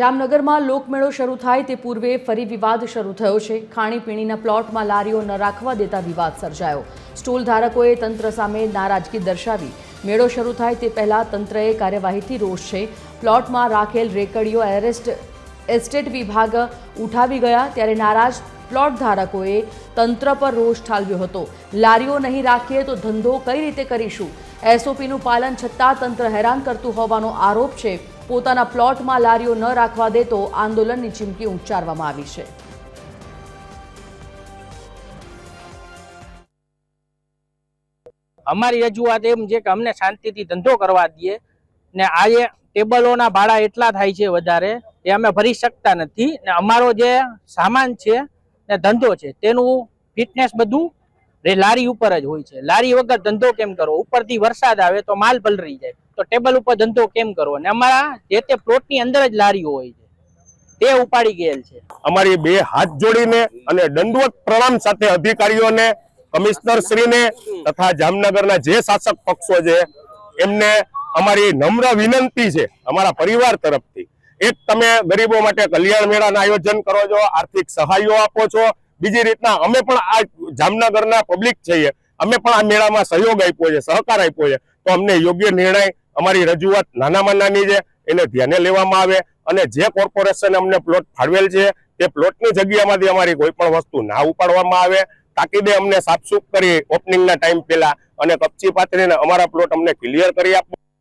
જામનગરમાં લોકમેળો શરૂ થાય તે પૂર્વે ફરી વિવાદ શરૂ થયો છે. ખાણીપીણીના પ્લોટમાં લારીઓ ન રાખવા દેતા વિવાદ સર્જાયો. સ્ટોલ ધારકોએ તંત્ર સામે નારાજગી દર્શાવી. મેળો શરૂ થાય તે પહેલાં તંત્રએ કાર્યવાહીથી રોષ છે. પ્લોટમાં રાખેલ રેકડીઓ એરેસ્ટ એસ્ટેટ વિભાગ ઉઠાવી ગયા ત્યારે નારાજ પ્લોટ ધારકોએ તંત્ર પર રોષ ઠાલવ્યો હતો. લારીઓ નહીં રાખીએ તો ધંધો કઈ રીતે કરીશું? એસઓપીનું પાલન છતાં તંત્ર હેરાન કરતું હોવાનો આરોપ છે. પોતાના પ્લોટમાં લારીઓ ન રાખવા દેતો આંદોલનની ચીમકી ઉચ્ચારવામાં આવી છે. અમારી રજૂઆત એમ છે કે અમને શાંતિથી ધંધો કરવા દઈએ ને આજે ટેબલોના ભાડા એટલા થાય છે વધારે એ અમે ભરી શકતા નથી ને અમારો જે સામાન છે ને ધંધો છે તેનું ફિટનેસ બધું લારી ઉપર જ હોય છે. લારી વગર ધંધો કેમ કરવો ઉપરથી વરસાદ આવે તો માલ પલરી જાય. તો ટેબલ ઉપર ધંધો કેમ કરવો? ને અમારા જે તે પ્લોટની અંદર જ લારીઓ હોય છે. તે ઉપાડી ગયેલ છે. અમારી બે હાથ જોડીને અને દંડવત પ્રણામ સાથે અધિકારીઓને, કમિશનર શ્રીને તથા જામનગરના જે શાસક પક્ષો છે, એમને અમારી નમ્ર વિનંતી છે અમારા પરિવાર તરફથી. એક તમે ગરીબો માટે કલ્યાણ મેળાનું આયોજન કરો છો, આર્થિક સહાયો આપો છો. બીજી રીતના અમે પણ આ જામનગરના પબ્લિક છીએ. અમે પણ આ મેળામાં સહયોગ આપ્યો છે, સહકાર આપ્યો છે. તો અમને યોગ્ય નિર્ણય અમારી રજૂઆત નાનામાં નાની છે, એને ધ્યાને લેવામાં આવે અને જે કોર્પોરેશન અમને પ્લોટ ફાળવેલ છે, તે પ્લોટની જગ્યામાંથી અમારી કોઈ પણ વસ્તુ ના ઉપાડવામાં આવે. તાકીદે અમને સાફસૂફ કરી ઓપનિંગના ટાઈમ પહેલા અને કપચી પાથરીને અમારા પ્લોટ અમને ક્લિયર કરી આપો.